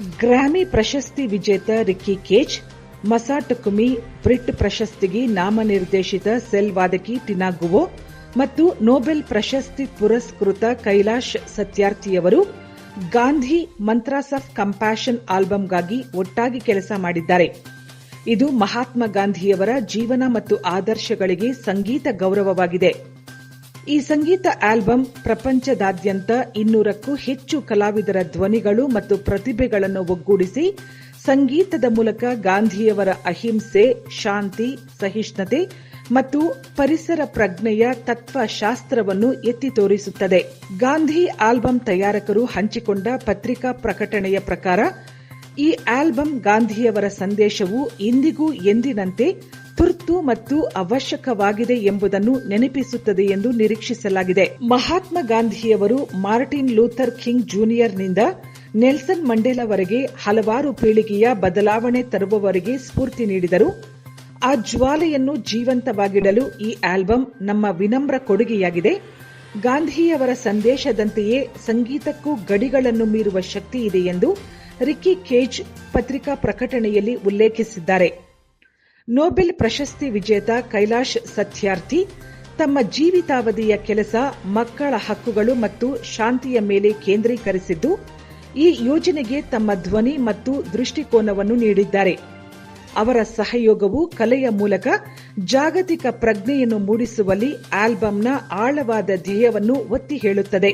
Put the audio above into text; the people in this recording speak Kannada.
ಗ್ರಾಮಿ ಪ್ರಶಸ್ತಿ ವಿಜೇತ ರಿಕ್ಕಿ ಕೇಜ್ ಮಸಾಟಕುಮಿ ಬ್ರಿಟ್ ಪ್ರಶಸ್ತಿಗೆ ನಾಮನಿರ್ದೇಶಿತ ಸೆಲ್ ವಾದಕಿ ಟಿನಾ ಗುವೋ ಮತ್ತು ನೊಬೆಲ್ ಪ್ರಶಸ್ತಿ ಪುರಸ್ಕೃತ ಕೈಲಾಶ್ ಸತ್ಯಾರ್ಥಿಯವರು ಗಾಂಧಿ ಮಂತ್ರಾಸ್ ಆಫ್ ಕಂಪ್ಯಾಷನ್ ಆಲ್ಬಂಗಾಗಿ ಒಟ್ಟಾಗಿ ಕೆಲಸ ಮಾಡಿದ್ದಾರೆ. ಇದು ಮಹಾತ್ಮ ಗಾಂಧಿಯವರ ಜೀವನ ಮತ್ತು ಆದರ್ಶಗಳಿಗೆ ಸಂಗೀತ ಗೌರವವಾಗಿದೆ. ಈ ಸಂಗೀತ ಆಲ್ಬಂ ಪ್ರಪಂಚದಾದ್ಯಂತ ಇನ್ನೂರಕ್ಕೂ ಹೆಚ್ಚು ಕಲಾವಿದರ ಧ್ವನಿಗಳು ಮತ್ತು ಪ್ರತಿಭೆಗಳನ್ನು ಒಗ್ಗೂಡಿಸಿ, ಸಂಗೀತದ ಮೂಲಕ ಗಾಂಧಿಯವರ ಅಹಿಂಸೆ, ಶಾಂತಿ, ಸಹಿಷ್ಣುತೆ ಮತ್ತು ಪರಿಸರ ಪ್ರಜ್ಞೆಯ ತತ್ವಶಾಸ್ತ್ರವನ್ನು ಎತ್ತಿ ತೋರಿಸುತ್ತದೆ. ಗಾಂಧಿ ಆಲ್ಬಂ ತಯಾರಕರು ಹಂಚಿಕೊಂಡ ಪತ್ರಿಕಾ ಪ್ರಕಟಣೆಯ ಪ್ರಕಾರ ಈ ಆಲ್ಬಂ ಗಾಂಧಿಯವರ ಸಂದೇಶವು ಇಂದಿಗೂ ಎಂದಿನಂತೆ ತುರ್ತು ಮತ್ತು ಅವಶ್ಯಕವಾಗಿದೆ ಎಂಬುದನ್ನು ನೆನಪಿಸುತ್ತದೆ ಎಂದು ನಿರೀಕ್ಷಿಸಲಾಗಿದೆ. ಮಹಾತ್ಮ ಗಾಂಧಿಯವರು ಮಾರ್ಟಿನ್ ಲೂಥರ್ ಕಿಂಗ್ ಜೂನಿಯರ್ನಿಂದ ನೆಲ್ಸನ್ ಮಂಡೇಲವರೆಗೆ ಹಲವಾರು ಪೀಳಿಗೆಯ ಬದಲಾವಣೆ ತರುವವರೆಗೆ ಸ್ಫೂರ್ತಿ ನೀಡಿದರು. ಆ ಜ್ವಾಲೆಯನ್ನು ಜೀವಂತವಾಗಿಡಲು ಈ ಆಲ್ಬಂ ನಮ್ಮ ವಿನಮ್ರ ಕೊಡುಗೆಯಾಗಿದೆ. ಗಾಂಧಿಯವರ ಸಂದೇಶದಂತೆಯೇ ಸಂಗೀತಕ್ಕೂ ಗಡಿಗಳನ್ನು ಮೀರುವ ಶಕ್ತಿ ಇದೆ ಎಂದು ರಿಕ್ಕಿ ಕೇಜ್ ಪತ್ರಿಕಾ ಪ್ರಕಟಣೆಯಲ್ಲಿ ಉಲ್ಲೇಖಿಸಿದ್ದಾರೆ. ನೊಬೆಲ್ ಪ್ರಶಸ್ತಿ ವಿಜೇತ ಕೈಲಾಶ್ ಸತ್ಯಾರ್ಥಿ, ತಮ್ಮ ಜೀವಿತಾವಧಿಯ ಕೆಲಸ, ಮಕ್ಕಳ ಹಕ್ಕುಗಳು ಮತ್ತು ಶಾಂತಿಯ ಮೇಲೆ ಕೇಂದ್ರೀಕರಿಸಿದ್ದು, ಈ ಯೋಜನೆಗೆ ತಮ್ಮ ಧ್ವನಿ ಮತ್ತು ದೃಷ್ಟಿಕೋನವನ್ನು ನೀಡಿದ್ದಾರೆ. ಅವರ ಸಹಯೋಗವು ಕಲೆಯ ಮೂಲಕ ಜಾಗತಿಕ ಪ್ರಜ್ಞೆಯನ್ನು ಮೂಡಿಸುವಲ್ಲಿ ಆಲ್ಬಂನ ಆಳವಾದ ಧ್ಯೇಯವನ್ನು ಒತ್ತಿ ಹೇಳುತ್ತದೆ.